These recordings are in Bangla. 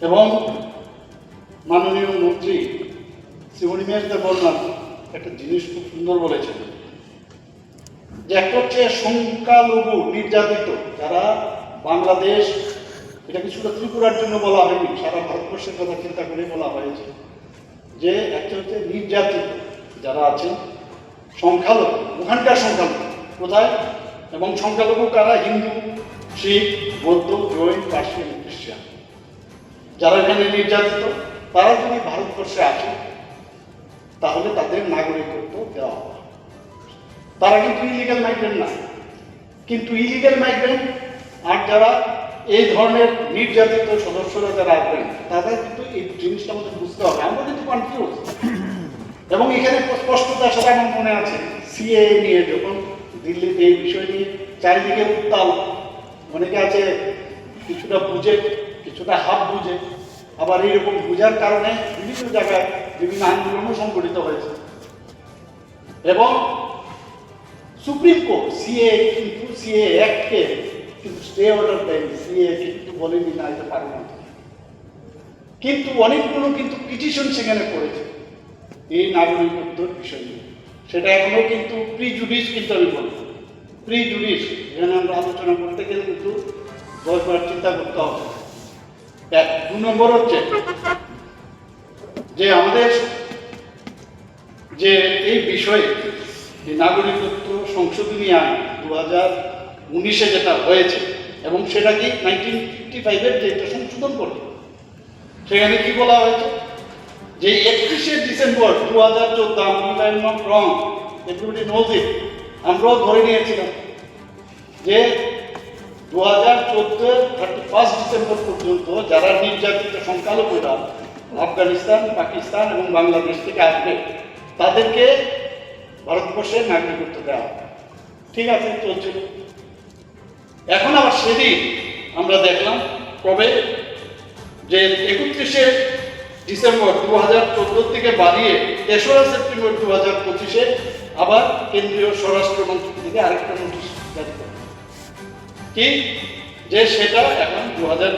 এবং মাননীয় মন্ত্রী শ্রীমণি মেজদা বললাম একটা জিনিস খুব সুন্দর বলেছেন যে একটা হচ্ছে সংখ্যালঘু নির্যাতিত যারা বাংলাদেশ, এটা কিছুটা ত্রিপুরার জন্য বলা হয়নি, সারা ভারতবর্ষের কথা চিন্তা করে বলা হয়েছে, যে একটা হচ্ছে নির্যাতিত যারা আছেন, সংখ্যালঘু, ওখানকার সংখ্যালঘু কোথায়? এবং সংখ্যালঘু কারা? হিন্দু, শিখ, বৌদ্ধ, জৈন যারা এখানে নির্যাতিত তারা যদি ভারতবর্ষে আসে, তাহলে তাদের নাগরিকত্ব দেওয়া হবে। তারা কিন্তু ইলিগাল মাইগ্রেন্ট না। কিন্তু ইলিগাল মাইগ্রেন্ট আর যারা এই ধরনের নির্যাতিত সদস্যরা যারা আসবেন তাদের কিন্তু এই জিনিসটা আমাদের বুঝতে হবে। আমরা কিন্তু কনফিউজ এবং এখানে স্পষ্টতার সাথে আমার মনে আছে সিএ নিয়ে, যখন দিল্লিতে এই বিষয় নিয়ে চারিদিকে উত্তাল, অনেকে আছে কিছুটা বুঝে কিছুটা হাফ বুঝে আবার এইরকম বুঝার কারণে বিভিন্ন জায়গায় বিভিন্ন আন্দোলনও সংগঠিত হয়েছে। এবং সুপ্রিম কোর্ট সিএ কিন্তু সিএ অ্যাক্টকে কিন্তু স্টে অর্ডার দেয়নি। সিএ কিন্তু বলেনি না, এটা পারে না কিন্তু অনেকগুলো কিন্তু পিটিশন সেখানে পড়েছে এই নাগরিকত্বর বিষয় নিয়ে। সেটা এখনও কিন্তু প্রি জুডিস কিন্তু আমি প্রি জুডিস এখানে আমরা আলোচনা করতে গেলে কিন্তু দশবার চিন্তা করতে হবে। এক, দু নম্বর হচ্ছে যে আমাদের যে এই বিষয়ে যে নাগরিকত্ব সংশোধনী আইন দু হাজার উনিশে যেটা হয়েছে এবং সেটা কি নাইনটিন ফিফটি ফাইভের যেটা সংশোধন করে সেখানে কি বলা হয়েছে? যে একত্রিশে ডিসেম্বর দু হাজার চোদ্দ আমি রং এভরিবডি নোজ আমরাও ধরে নিয়েছিলাম যে দু হাজার চোদ্দোর থার্টি ফার্স্ট ডিসেম্বর পর্যন্ত যারা নির্যাতিত সংখ্যালঘুরা আফগানিস্তান, পাকিস্তান এবং বাংলাদেশ থেকে আসবে, তাদেরকে ভারতবর্ষের নাগরিকত্ব দেওয়া ঠিক আছে চলছিল এখন আবার সেদিন আমরা দেখলাম কবে? যে একত্রিশে ডিসেম্বর দু হাজার চোদ্দ থেকে বাড়িয়ে তেসরা সেপ্টেম্বর দু হাজার পঁচিশে আবার কেন্দ্রীয় স্বরাষ্ট্র মন্ত্রী থেকে আরেকটা নোটিশ জারি করে। কি যে সেটা এখন দু হাজার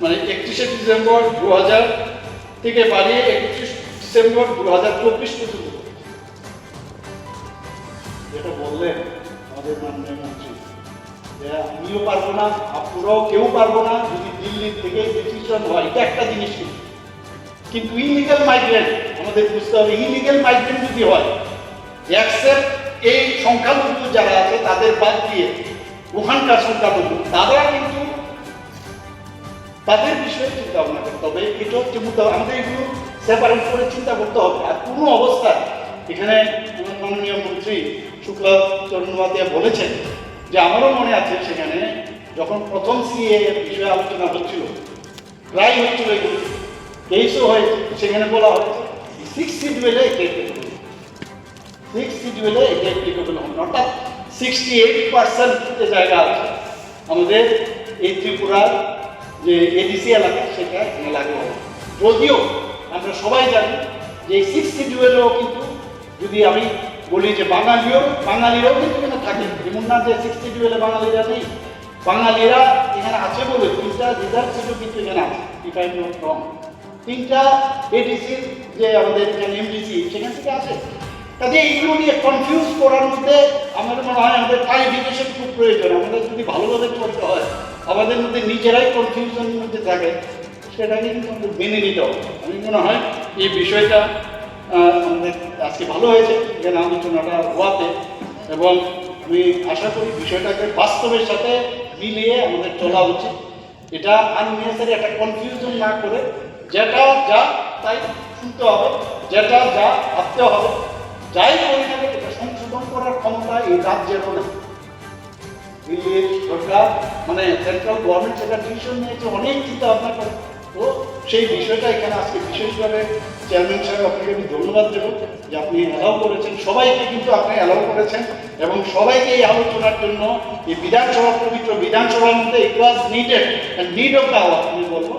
মানে একত্রিশে ডিসেম্বর দু হাজার থেকে বাড়িয়ে একত্রিশ ডিসেম্বর দু হাজার চব্বিশ পর্যন্ত যেটা বললেন আমাদের মাননীয় মন্ত্রী আমিও পারব না, আপনারাও কেউ পারব না, যদি দিল্লি থেকে ডিসিশন হয়, এটা একটা জিনিস কিন্তু। কিন্তু ইলিগাল মাইগ্রেন্ট আমাদের বুঝতে হবে ইলিগাল মাইগ্রেন্ট যদি হয় অ্যাকসেপ্ট এই সংখ্যালঘু যারা আছে, তাদের বাদ দিয়ে ওখানকার সংখ্যালঘু তারা কিন্তু তাদের বিষয়ে চিন্তা ভাবনা করতে হবে এটা হচ্ছে মুদ্রা আমাদের এগুলো সেপারেট করে চিন্তা করতে হবে। আর কোনো অবস্থায় এখানে মাননীয় মন্ত্রী শুক্লা চন্দ্রমাতিয়া বলেছেন যে, আমারও মনে আছে সেখানে যখন প্রথম সিএ বিষয়ে আলোচনা হচ্ছিল, প্রায় হচ্ছিল এগুলো। কেসও হয়েছে, সেখানে বলা হয়েছে সিক্স শিডিউলে এপ্লিকেবল সিক্স শিডিউলে এটা এপ্লিকেবল হবে। অর্থাৎ সিক্সটি এইট পার্সেন্ট যে জায়গা আছে, আমাদের এই ত্রিপুরার যে এডিসি এলাকা, সেটা এখানে লাগু হবে। যদিও আমরা সবাই জানি যে এই সিক্স শিডিউলেও কিন্তু যদি আমি বলি যে বাঙালিও, বাঙালিরাও কিন্তু এখানে থাকে। এমন না যে সিক্স শিডিউলে বাঙালিরা নেই। বাঙালিরা এখানে আছে বলে তিনটা রিজার্ভ সিটও কিন্তু এখানে আছে। ইফ আই তিনটা এডিসি যে আমাদের এখানে এমডিসি সেখান থেকে আছে। কাজে এইগুলো নিয়ে কনফিউজ করার মধ্যে আমার মনে হয় আমাদের ক্লারিফিকেশন খুব প্রয়োজন। আমাদের যদি ভালোভাবে চলতে হয়, আমাদের মধ্যে নিজেরাই কনফিউশনের মধ্যে থাকে, সেটাকে কিন্তু আমাদের মেনে নিতে হবে। আমি মনে হয় এই বিষয়টা আমাদের আজকে ভালো হয়েছে এখানে আলোচনাটা হওয়াতে। এবং আমি আশা করি বিষয়টাকে বাস্তবের সাথে মিলিয়ে আমাদের চলা উচিত। এটা আননেসারি একটা কনফিউশন না করে, যেটা যা তাই শুনতে হবে, যেটা যা ভাবতে হবে যাই করি না এটা সংশোধন করার ক্ষমতা এই রাজ্যের না দিল্লির সরকার মানে সেন্ট্রাল গভর্নমেন্ট সেটা ডিসিশন নিয়েছে, অনেক চিন্তা ভাবনা করে। তো সেই বিষয়টা এখানে আজকে বিশেষভাবে চেয়ারম্যান সাহেব আপনাকে আমি ধন্যবাদ দেবো যে আপনি অ্যালাউ করেছেন। সবাইকে কিন্তু আপনি অ্যালাউ করেছেন এবং সবাইকে এই আলোচনার জন্য এই বিধানসভা, পবিত্র বিধানসভার মধ্যে it was needed and need of the hour আমি বলব।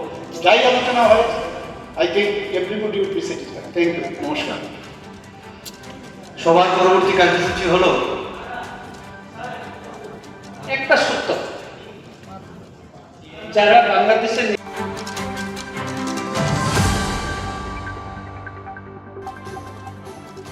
যাই আলোচনা হয় I think everybody would be satisfied thank you নমস্কার। সবার পরবর্তী কার্যসূচি হলো? একটা সত্য। যারা বাংলাদেশের